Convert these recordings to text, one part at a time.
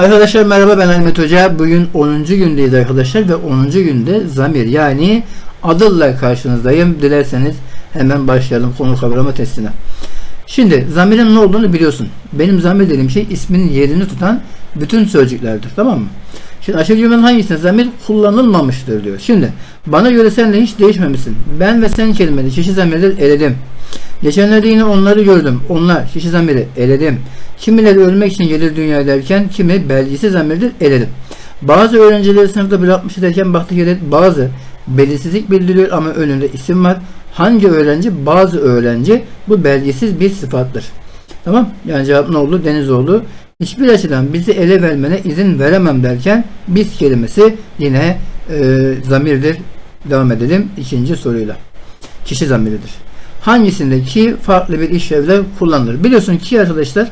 Arkadaşlar merhaba ben Ahmet Hoca. Bugün 10. gündeyiz arkadaşlar ve 10. günde zamir yani adıyla karşınızdayım. Dilerseniz hemen başlayalım konu kavrama testine. Şimdi zamirin ne olduğunu biliyorsun. Benim zamir dediğim şey isminin yerini tutan bütün sözcüklerdir. Tamam mı? Şimdi aşırı cümlenin hangisinde zamir kullanılmamıştır diyor. Şimdi bana göre sen de hiç değişmemişsin. Ben ve sen kelimeleri kişi zamirleri eledim. Geçenlerde yine onları gördüm. Onlar kişi zamiri eledim. Kimileri ölmek için gelir dünya derken kimi belgisiz zamirdir eledim. Bazı öğrencileri sınıfta bırakmış derken baktı gelir bazı belirsizlik bildiriyor ama önünde isim var. Hangi öğrenci? Bazı öğrenci bu belgisiz bir sıfattır. Tamam. Yani cevap ne oldu? Denizoğlu. Hiçbir açıdan bizi ele vermene izin veremem derken biz kelimesi yine e, zamirdir. Devam edelim ikinci soruyla. Kişi zamiridir. Hangisinde ki farklı bir işlevle kullanılır? Biliyorsun ki arkadaşlar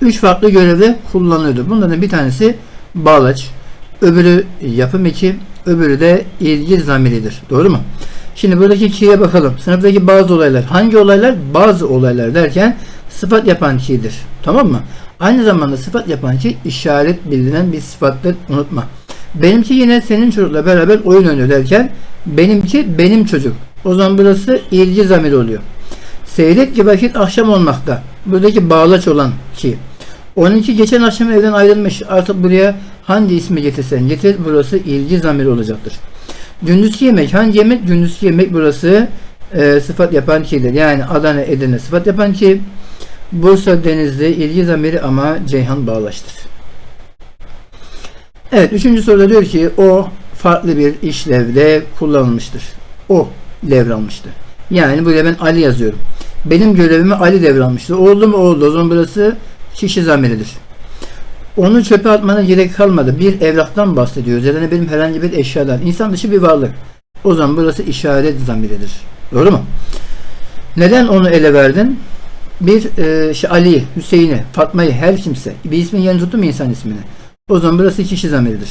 üç farklı görevde kullanılıyordu. Bunlardan bir tanesi bağlaç, öbürü yapım eki, öbürü de ilgi zamiridir. Doğru mu? Şimdi buradaki ki'ye bakalım. Sınıftaki bazı olaylar. Hangi olaylar? Bazı olaylar derken sıfat yapan ki'dir. Tamam mı? Aynı zamanda sıfat yapan ki işaret bildiren bir sıfattır. Unutma. Benimki yine senin çocukla beraber oyun oynuyor derken benimki benim çocuk. O zaman burası ilgi zamiri oluyor. Seyret ki vakit akşam olmakta. Buradaki bağlaç olan ki. Onunki geçen akşam evden ayrılmış. Artık buraya hangi ismi getirsen getir. Burası ilgi zamiri olacaktır. Gündüzki yemek. Hangi yemek? Gündüzki yemek burası e, sıfat yapan ki'dir. Yani Adana, Edirne sıfat yapan ki. Bursa, Denizli ilgi zamiri ama Ceyhan bağlaştır. Evet. Üçüncü soruda diyor ki o farklı bir işlevde kullanılmıştır. O devralmıştı. Yani buraya ben Ali yazıyorum. Benim görevimi Ali devralmıştı. Oldu mu. O zaman burası kişi zamiridir. Onu çöpe atmana gerek kalmadı. Bir evraktan bahsediyoruz. Yani benim herhangi bir eşyadan. İnsan dışı bir varlık. O zaman burası işaret zamiridir. Doğru mu? Neden onu ele verdin? Bir e, şey, Ali'yi, Hüseyin'i, Fatma'yı, her kimse. Bir ismin yerini tuttu mu insan ismini? O zaman burası kişi zamiridir.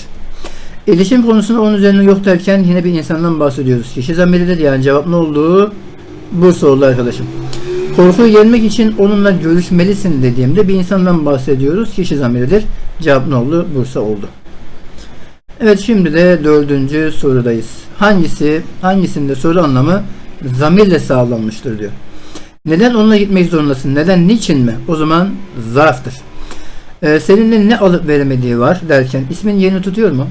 İletişim konusunda onun üzerine yok derken yine bir insandan bahsediyoruz. Kişi zamiridir yani cevap ne olduğu Bursa oldu arkadaşım. Korkuyu yenmek için onunla görüşmelisin dediğimde bir insandan bahsediyoruz. Kişi zamiridir. Cevap ne oldu? Bursa oldu. Evet şimdi de dördüncü sorudayız. Hangisi, hangisinde soru anlamı zamirle sağlanmıştır diyor. Neden onunla gitmek zorundasın? Neden, niçin mi? O zaman zarftır. Ee, seninle ne alıp veremediği var derken ismin yerini tutuyor mu?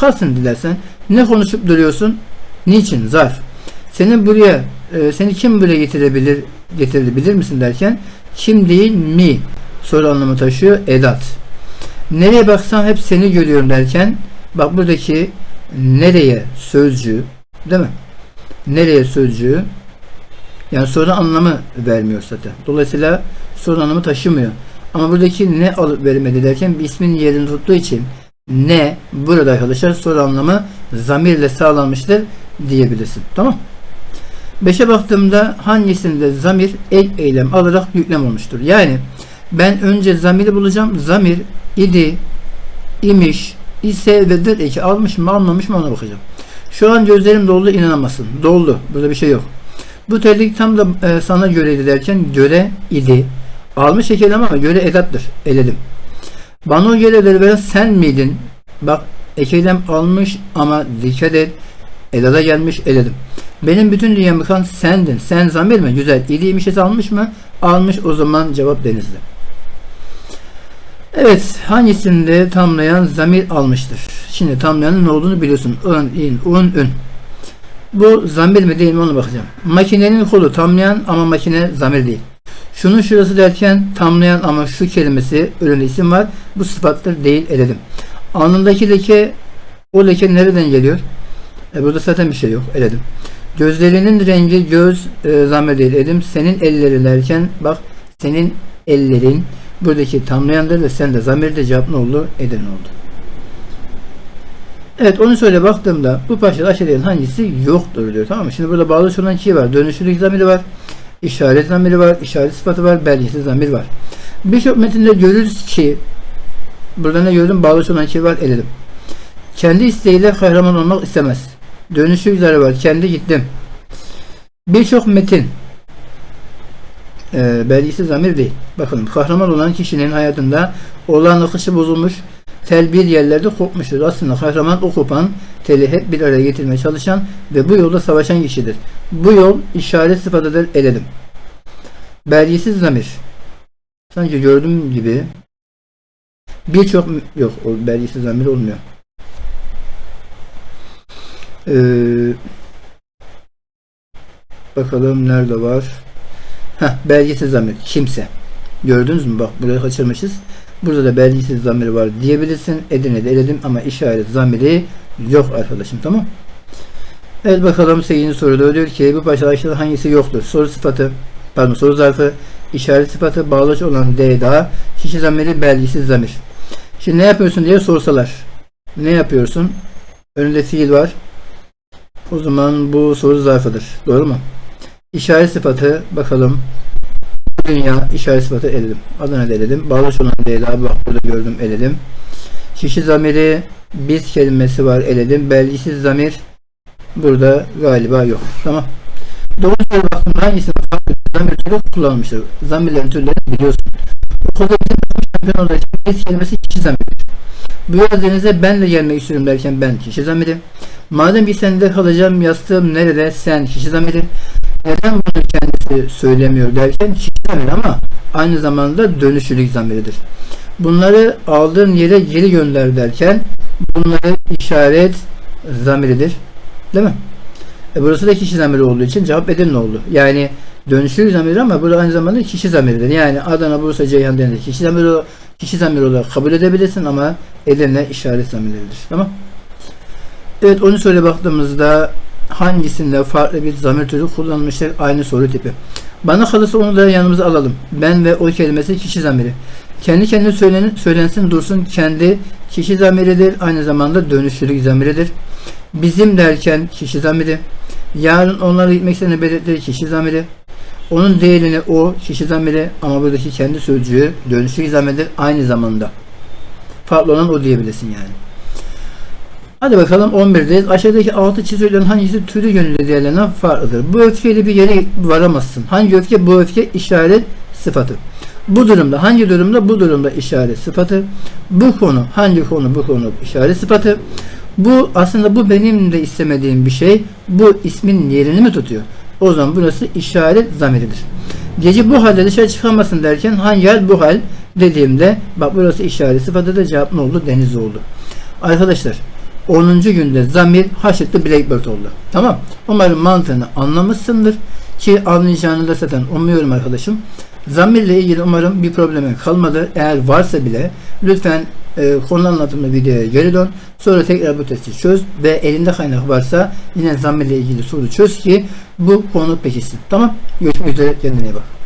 Kalsın dilersen. Ne konuşup duruyorsun? Niçin? Zarf. Seni buraya, e, seni kim buraya getirebilir, getirdi bilir misin derken kim değil mi soru anlamı taşıyor edat. Nereye baksam hep seni görüyorum derken bak buradaki nereye sözcüğü değil mi? Nereye sözcüğü yani soru anlamı vermiyor zaten. Dolayısıyla soru anlamı taşımıyor. Ama buradaki ne alıp vermedi derken bir ismin yerini tuttuğu için ne burada arkadaşlar soru anlamı zamirle sağlanmıştır diyebilirsin. Tamam. Beşe baktığımda hangisinde zamir ek eylem alarak yüklem olmuştur. Yani ben önce zamiri bulacağım. Zamir idi, imiş, ise ve dır eki almış mı almamış mı ona bakacağım. Şu an gözlerim doldu inanamazsın. Doldu. Burada bir şey yok. Bu terlik tam da e, sana göreydi derken göre idi. Almış ekelim ama göre edattır. Eledim. Bana o görevleri veren sen miydin? Bak ekeylem almış ama dikkat et. Edada gelmiş eledim. Benim bütün dünyamı kan sendin. Sen zamir mi? Güzel. İdiymiş almış mı? Almış o zaman cevap denizli. Evet. Hangisinde tamlayan zamir almıştır? Şimdi tamlayanın ne olduğunu biliyorsun. Ön, in, un, ün. Bu zamir mi değil mi ona bakacağım. Makinenin kolu tamlayan ama makine zamir değil. Şunun şurası derken tamlayan ama şu kelimesi önünde isim var. Bu sıfattır değil eledim. Alnındaki leke o leke nereden geliyor? E burada zaten bir şey yok. Eledim. Gözlerinin rengi göz e, zamir değil edim. Senin ellerin derken bak senin ellerin buradaki tamlayandır ve sen de zamirde cevap ne oldu? Eden oldu. Evet onu söyle baktığımda bu parçada aşağıdakilerin hangisi yoktur diyor. Tamam mı? Şimdi burada bağlı olan ki var. Dönüşlülük zamiri var. İşaret zamiri var. işaret sıfatı var. Belgesiz zamir var. Birçok metinde görürüz ki burada ne gördüm? Bağlı olan ki var. Eledim. Kendi isteğiyle kahraman olmak istemez. Dönüşü üzere var. Kendi gittim. Birçok metin e, belgisiz zamir değil. Bakalım kahraman olan kişinin hayatında olan akışı bozulmuş, tel bir yerlerde kopmuştur. Aslında kahraman o kopan teli hep bir araya getirmeye çalışan ve bu yolda savaşan kişidir. Bu yol işaret sıfatıdır eledim. Belgisiz zamir. Sanki gördüğüm gibi birçok yok o belgisiz zamir olmuyor. Ee, bakalım nerede var? Heh, belgisiz zamir. Kimse. Gördünüz mü? Bak burayı kaçırmışız. Burada da belgisiz zamir var diyebilirsin. Edirne'de eledim ama işaret zamiri yok arkadaşım. Tamam. Evet bakalım 8. soruda diyor ki bu başlangıçta hangisi yoktur? Soru sıfatı pardon soru zarfı işaret sıfatı bağlaç olan D'da kişi zamiri belgisiz zamir. Şimdi ne yapıyorsun diye sorsalar. Ne yapıyorsun? Önünde fiil var. O zaman bu soru zarfıdır. Doğru mu? İşaret sıfatı bakalım. Dünya işaret sıfatı eledim. Adana da eledim. Bağlaç olan D'da bak burada gördüm eledim. Kişi zamiri biz kelimesi var eledim. Belgisiz zamir burada galiba yok. Tamam. Doğru soru baktığımda hangisinin farklı zamir türü kullanılmıştır? Zamirlerin türlerini biliyorsun. Okulda şampiyon olarak biz kelimesi kişi zamiridir. Bu yaz denize benle gelmek istiyorum derken ben kişi zamiri. Madem bir senede kalacağım yastığım nerede sen kişi zamiri. Neden bunu kendisi söylemiyor derken zamiri ama aynı zamanda dönüşlülük zamiridir. Bunları aldığın yere geri gönder derken bunları işaret zamiridir. Değil mi? E burası da kişi zamiri olduğu için cevap Edirne oldu. Yani dönüşlülük zamiri ama burada aynı zamanda kişi zamiridir. Yani Adana, Bursa, Ceyhan Deniz kişi zamiri, kişi zamiri olarak kabul edebilirsin ama Edirne işaret zamirleridir. Tamam Evet onu söyle baktığımızda hangisinde farklı bir zamir türü kullanılmıştır? Aynı soru tipi. Bana kalırsa onu da yanımıza alalım. Ben ve o kelimesi kişi zamiri. Kendi kendine söylen, söylensin dursun kendi kişi zamiridir. Aynı zamanda dönüşlülük zamiridir. Bizim derken kişi zamiri. Yarın onlara gitmek istediğini belirttiği kişi zamiri. Onun değerini o kişi zamiri ama buradaki kendi sözcüğü dönüşlülük zamiridir aynı zamanda. Farklı olan o diyebilirsin yani. Hadi bakalım 11'deyiz. Aşağıdaki altı çizgilerin hangisi türü yönüyle diğerlerinden farklıdır? Bu öfkeyle bir yere varamazsın. Hangi öfke? Bu öfke işaret sıfatı. Bu durumda hangi durumda? Bu durumda işaret sıfatı. Bu konu hangi konu? Bu konu işaret sıfatı. Bu aslında bu benim de istemediğim bir şey. Bu ismin yerini mi tutuyor? O zaman burası işaret zamiridir. Gece bu halde dışarı çıkamazsın derken hangi hal bu hal dediğimde bak burası işaret sıfatı da cevap ne oldu? Deniz oldu. Arkadaşlar 10. günde zamir haşetli Blackbird oldu. Tamam. Umarım mantığını anlamışsındır. Ki anlayacağını da zaten umuyorum arkadaşım. Zamirle ilgili umarım bir problemin kalmadı. Eğer varsa bile lütfen e, konu anlatımlı videoya geri dön. Sonra tekrar bu testi çöz ve elinde kaynak varsa yine zamirle ilgili soru çöz ki bu konu pekişsin. Tamam. Görüşmek üzere. Kendine iyi bak.